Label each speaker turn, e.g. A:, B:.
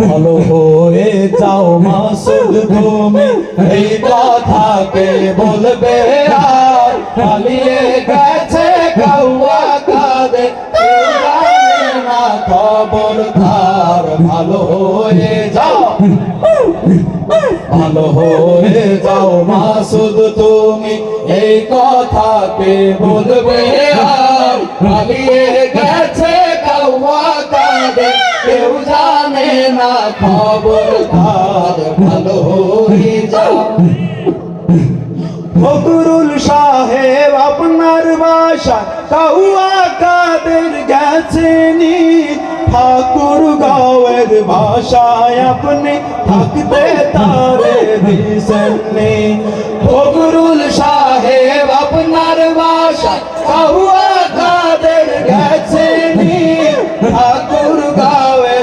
A: ভালো হয়ে যাও মাসুদ তুমি এই কথাকে বলবে আর পালিয়ে গেছে কাউয়া না খবর তার। ভালো হয়ে যাও। ভালো হয়ে যাও মাসুদ তুমি এই কথাকে বলবে আর কাঁদে কেউ জানে না খবর তার ভালো হয়ে যাও।
B: ফকরুল সাহেব, আপনার বাসা কাউয়া কাদের গেছেনি ঠাকুর গাঁয়ের ভাষায় আপনি থাকতে তারে দিছেননি
A: ফকরুল সাহেব, আপনার বাসা গেছে